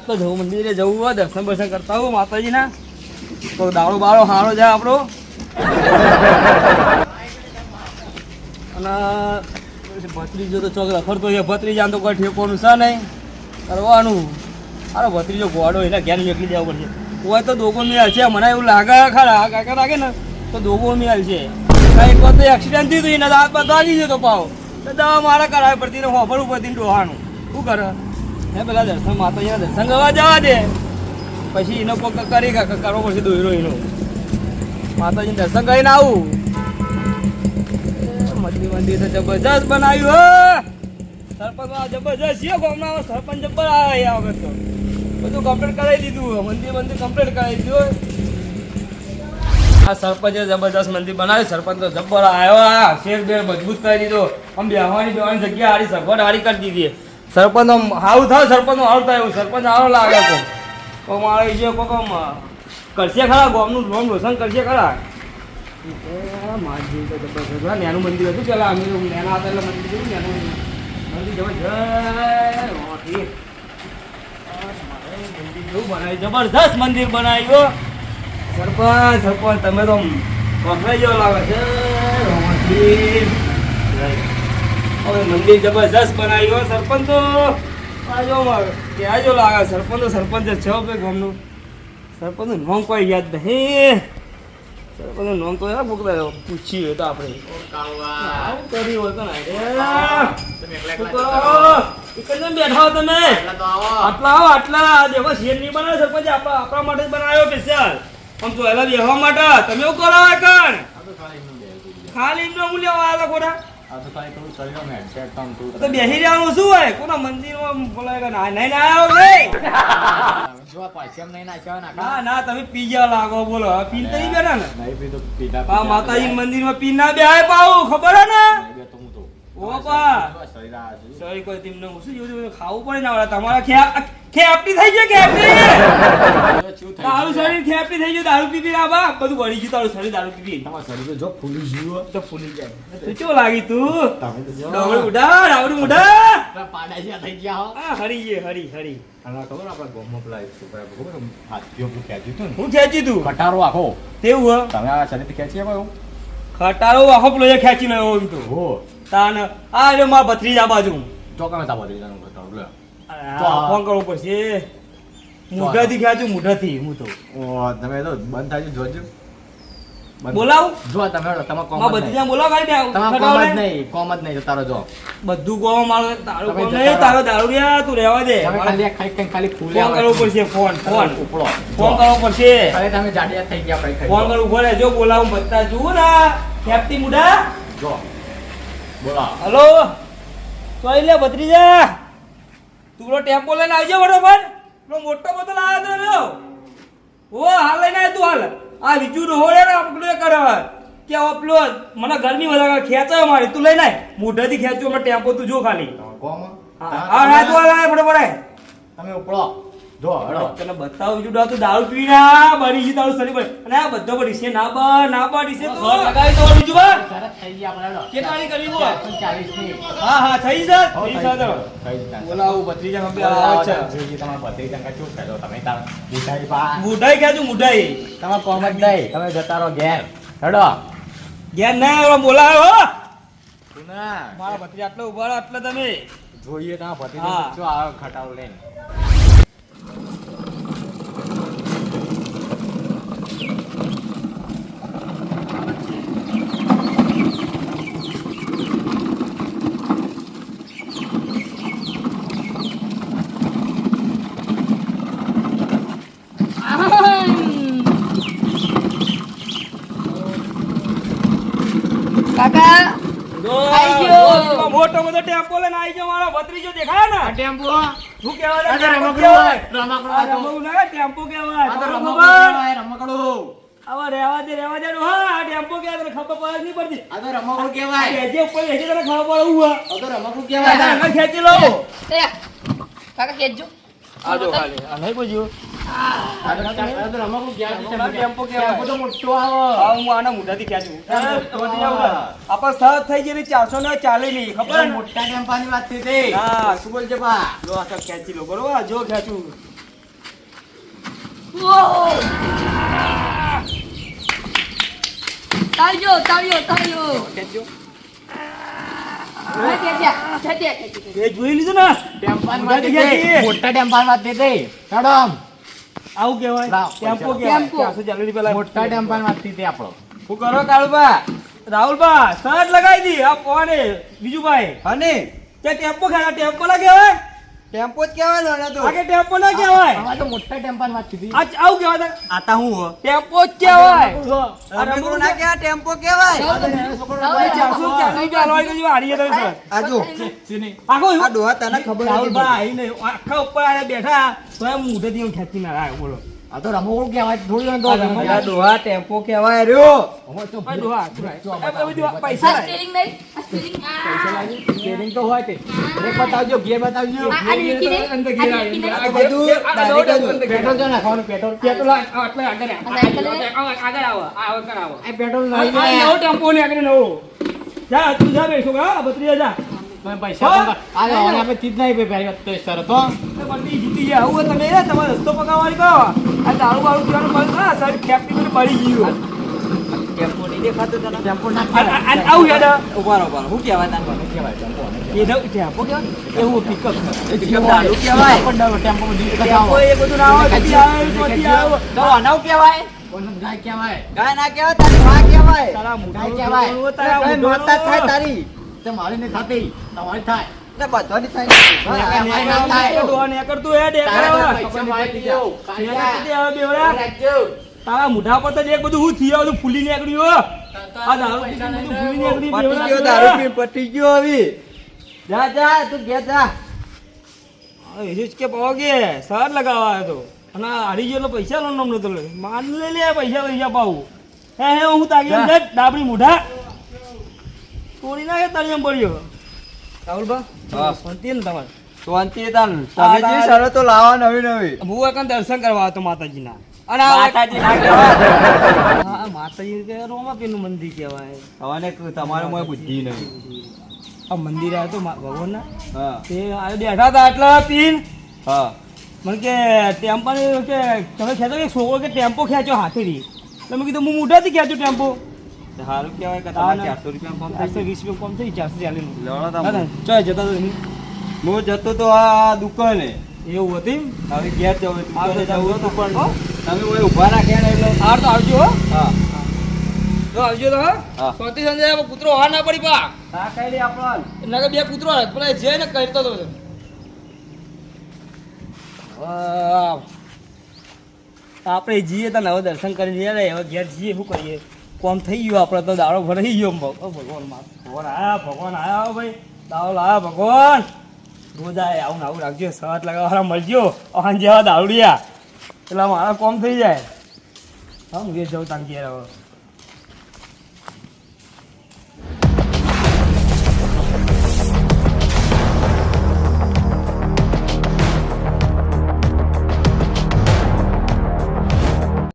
આજ તો જવું, મંદિરે જવું હોય, દર્શન બર્શન કરતા હોય, માતાજીના. તો દાળો બાળો હારો જાય આપણો. અને ભત્રીજો તો ચોક રખડતો છે. ભત્રીજા તો કોઈ ઠેકોનું છે નહીં. કરવાનું. અરે ભત્રીજો ગોડો એના ઘેર નીકળી જવું પડશે. કોઈ તો દોગો મેળ છે. મને એવું લાગે ખરા કાકા લાગે ને, તો દોગો મેળ છે. એક વાર તો એક્સિડન્ટ થયું હતું એના દાંત પર લાગી જતો પાવ. તો દવા મારે કરાવી પડતી હોફળવું પડતી ડોહાનું શું કરે? હે પેલા દર્શન માતાજીના દર્શન કરવા જવા દે. પછી એનો કોક કરી કરવો પડશે દોયરો એનો. માતાજી દર્શન કરીને આવું. મંદિર મંદિર તો જબરજસ્ત બનાવ્યું, હો. સરપંચ જબરજસ્ત છે ગામના સરપંચ જબર આવે આ વખત તો. બધું કમ્પ્લીટ કરાવી દીધું મંદિર મંદિર કમ્પ્લીટ કરાવી દીધું આ સરપંચે જબરજસ્ત મંદિર બનાવ્યું. સરપંચ તો જબ્બર આવ્યો શેર બેર મજબૂત કરી દીધો. આમ બેહવાની બેહવાની જગ્યા હારી સગવડ હારી કરી દીધી. સરપંચ હાવું થાય સરપંચ હાવ થાય એવું, સરપંચ હારો લાગે તો કોઈ મારે જે આમ કરશે ખરા, ગોમનું ગોમ રોશન કરશે ખરા? તો નાનું મંદિર હતું પેલા, અમે તો નાના હતા એટલે મંદિર હતું, નાનું મંદિર. જબરજસ્ત. જબરજસ્ત મંદિર બનાવ્યું સરપંચ સરપંચ, તમે તો વખરાઈ જેવો લાગે છે. હવે મંદિર જબરજસ્ત બનાવ્યું. સરપંચ. તો આજો જો મારે ત્યાં જો લાગે સરપંચ તો સરપંચ જ છે ભાઈ ગામનું? સરપંચનું નામ કોઈ યાદ નહીં. સરપંચનું નામ તો યાર ભૂખતા પૂછી હોય તો આપણે. કર્યું હોય તો ના કરો? બેઠા હો તમે? આટલા આવો. આટલા દેખો શેર નહીં બનાવે સરપંચ. આપણા આપણા માટે જ બનાવ્યો સ્પેશિયલ આમ તો એલા બેહવા માટે. તમે એવું કરો કણ. ખાલી એમનો મૂલ્ય આવ્યા ખોટા તો બેસી રહેવાનું શું હોય? કોના મંદિરમાં બોલાય કે ના? નહીં આવ્યો નહીં? ના ના તમે પી લાગો બોલો. પીન તો નહીં બેઠા ને? આ માતાજી મંદિરમાં પીન ના બે આય પાવું ખબર હે ને? ઓ પા. કોઈ તેમને હું શું ખાવું પડે ના તમારા ખેપ ખેપટી થઈ છે ખેપટી તારું શરીર ખેપટી થઈ ગયું દારૂ પી પી આ બા. બધું વળી ગયું તારું શરીર દારૂ પી પી. તો ફૂલી જાય તું કેવું લાગી તું? ડોંગર ઉડા રાવડી ઉડા. આ હરી ગયે હરી હરી હું ખેંચી તું? કટારો આખો. તેવું હ. તમે આ શરીરથી ખેંચી આવો એવું? આખો પેલો ખેંચી લો એમ તો. હો તાન આ રે મારા ભત્રીજા બાજુ. તો તા બધી કટારો લે આ ફોન કરવો પડશે. મુઢાથી ખેંચું મુઢાથી હું તો. ઓ તમે તો બંધ થાય જોજો. બંધ. બોલાવું? જો તમે હેડો, તમે કોમ બોલાવ તમારે કોમ જ નહીં કોમ જ નહીં તારો જો. બધું કોમ મારો તારું કોમ નહીં તારો. દારૂ રહ્યા તું રહેવા દે. તમે ખાલી આ ખાલી ફૂલે ફોન કરવો પડશે ફોન ફોન. ઉપડો. ફોન કરવો પડશે. અરે તમે જાડિયા થઈ ગયા ભાઈ ફોન કરવું પડે જો બોલાવું બધા જુઓ ને ખેપટી મુઢા. જો. બોલા. હલો. ચોઈ લે ભત્રીજા તું ટેમ્પો લઈને આવજો બરોબર પેલો મોટો બદલ આવ્યો તો લ્યો ઓ હાલ લઈને આય તું હાલ. આ બીજું રોડે ને આપણું કરે કે હવે મને ઘરની બધા ખેંચાયો મારી. તું લઈને આય મોઢેથી ખેંચ્યો મને ટેમ્પો તું જો ખાલી. કોમ હા? હા તું હાલ ફટાફટ તમે ઉપડો. જો હેડો તને બતાવું છું તું દારૂ પી ના બની છે તારું શરીર પર અને આ બધો બની છે ના બા ના પાડી છે તો લગાવી તો બીજું બા થઈ ગયા આપણે હેડો કેટલાની કરી બોલ? ચાલીસની હા હા થઈ છે થઈ થઈ છે તો. ગયું. થઈ ગયું. બોલાવું ભત્રીજા ખબર આવે છે જોજી તમારા ભત્રીજા કાંઈ ચૂપ થયો. તમે તાર. મુઢાઈ તમારે તમે ઘેર. હડો ઘેર ના આવ્યો બોલાવો હો. પુના. મારા ભત્રીજા આટલો ઊભા આટલા તમે જોઈએ તમારા. જો લઈને. કાકા આઈ ગયો. જો, મોટો બધો ટેમ્પો લઈને આઈ ગયો મારો ભત્રીજો દેખાય ને ટેમ્પો. શું કહેવાય આ ટેમ્પો રમકડું ના ટેમ્પો કહેવાય આ તો તમને રમકડું. હવે રહેવા દે રહેવા દે હા આ ટેમ્પો કે તને ખબર પડે નહીં પડતી આ તો રમકડું કહેવાય. જે ઉપર લેજે તને ખબર પડે હું આ તો રમકડું કહેવાય. આગળ ખેંચી લો કાકા કેજો આ જો ખાલી આ નહીં પૂછ્યું ટેમ્પો. ટેમ્પો મોટો ચારસો ને ચાલે ખબર વાત થઈ. હા શું પા? આ ખેંચી લો બરોબર જો ખેંચું તાળીઓ, તાળીઓ, તાળીઓ. જોઈ લીધું ને મોટા ટેમ્પાન વાતી. આવું કહેવાય? ટેમ્પો. કહેવાય. ટેમ્પો. ચારસો મોટા ટેમ્પા માંથી તે આપણો. શું કરો કાળુબા રાહુલબા સર લગાવી દી. આ કોને બીજું ભાઈ અને કે ટેમ્પો ખાય ટેમ્પો કહેવાય ટેમ્પો જ કહેવાય ને તો આગે ટેમ્પો ના કહેવાય. આમાં તો મોટા ટેમ્પાન વાતી દી આ આવું કહેવાય આતા હું હો? ટેમ્પો જ કહેવાય. રમકડું ના કહેવાય ટેમ્પો કહેવાય. તમે સર. આ આખો આ ડોહા તને ખબર નથી આઈને આખા ઉપર આને બેઠા. તો એમ મોઢેથી હું ખેંચી ના બોલો. આ તો રમકડું કહેવાય થોડી વાર તો આ રમકડું. ડોહા ટેમ્પો કહેવાય રહ્યો હવે તો ભાઈ ડોહા, પૈસા સ્ટીરિંગ નહીં, આ સ્ટીરિંગ, આ. સ્ટીરિંગ તો હોય તે. બ્રેક બતાવજો ગિયર બતાવજો. આ- નહીં, અંદર નહીં. આ બધું પેટ્રોલ જો નાખવાનું પેટ્રોલ પેટ્રોલ આટલે આગળ આવો. આગળ આવો, આવો. કર આવો. આ પેટ્રોલ નહીં આ નવો ટેમ્પો ને આગળ નવો. જા, તું જા બેસો, જા. તમે પૈસા આ આપણે ચીજ નહીં પે પહેલી વાત તો સર તો આવું તમે એ તમારે રસ્તો પકાવવાની કરો. આ દારૂ બારૂ પીવાનું બંધ કરો. સાહેબ, ખેપટી બધું બળી ગયું. ટેમ્પો નહીં દેખાતું તને? ટેમ્પો ના? આવું યાદ ઉભારો શું કહેવાય તને? શું કહેવાય ટેમ્પો એ ટેમ્પો કહેવાય? એવું પિકઅપ દારૂ કહેવાય. ટેમ્પો ટેમ્પો એ બધું ના આવે, જતી આવે, જતી આવે. તો આનાવ કહેવાય. ગાય કહેવાય. ગાય ના કહેવાય તારી માં કહેવાય. તારા મોઢાનું કહેવાય. તારા ગાય થાય તારી. તે મારી નહીં થતી તમારી થાય. તારા મોઢા પર તો દેખ બધું હું થયું બધું ફૂલી નીકળ્યું આ દારૂ પીને પૈસા બધું નહીં ફૂલી નીકળ્યું પટી ગયો બેવડા દારૂ પટી ગયો હવે. જા જા તું ઘેર જા. હવે કે પાવગે સર લગાવવા આવ્યો તો. અને આ હારી ગયો એટલે પૈસા નો નમનો તો માન લે લે પૈસા પૈસા પાવું. હે હે હું તાગી. ડાબડી મોઢા. તોડી નાખે તળિયમ પડ્યો રાહુલભા શાંતિ ને તમારે? શાંતિ તાન. શરતો લાવો નવી નવી. હું એકન દર્શન કરવા આવતો માતાજીના. અને માતાજી હા, માતાજી કે રોમાપીરનું મંદિર કહેવાય. હવે તમારે મોય બુદ્ધિ નહીં આ મંદિર આવ્યો તો ભગવાનના. હા. તે બેઠા હતા આટલા પીન. હા. મને કે ટેમ્પો કે તમે ખેંચો કે છોકરો કે ટેમ્પો ખેંચો હાથેથી? એટલે મેં કીધું હું મોઢાથી ખેંચું ટેમ્પો. સારું કહેવાય કે તમારે ના. ચારસો રૂપિયા કોમ ચારસો વીસ રૂપિયા કમ થઈ ચારસો ચાલીસ જતા હું જતો તો આ દુકાને. એવું હતી હવે ઘેર જવું હા, જવું હતું પણ તમે ઊભા રાખ્યા ને એટલે હાર તો આવજો હા. તો આવજો તો હા. હા. શાંતિ સંજય કૂતરો હાર ના પડી પા. હા કઈ દે આપણો. એના બે કૂતરો હાર પણ જે ને કરતો તો. આપણે જઈએ તો હવે દર્શન કરી જઈએ હવે ઘેર જઈએ શું કરીએ? કોમ થઈ ગયું આપણે તો દાડો ભરાઈ ગયો. ભગ- ભગવાન ભગવાન આયા ભગવાન આયા ભાઈ. દાડો લાયા, ભગવાન. રોજ આય આવું આવું રાખજો સાત લગાવવાળા મળજો. અહાન જેવા દારૂડિયા. એટલે મારા કોમ થઈ જાય. હા, હું ઘેર જાઉં તાંગી હવે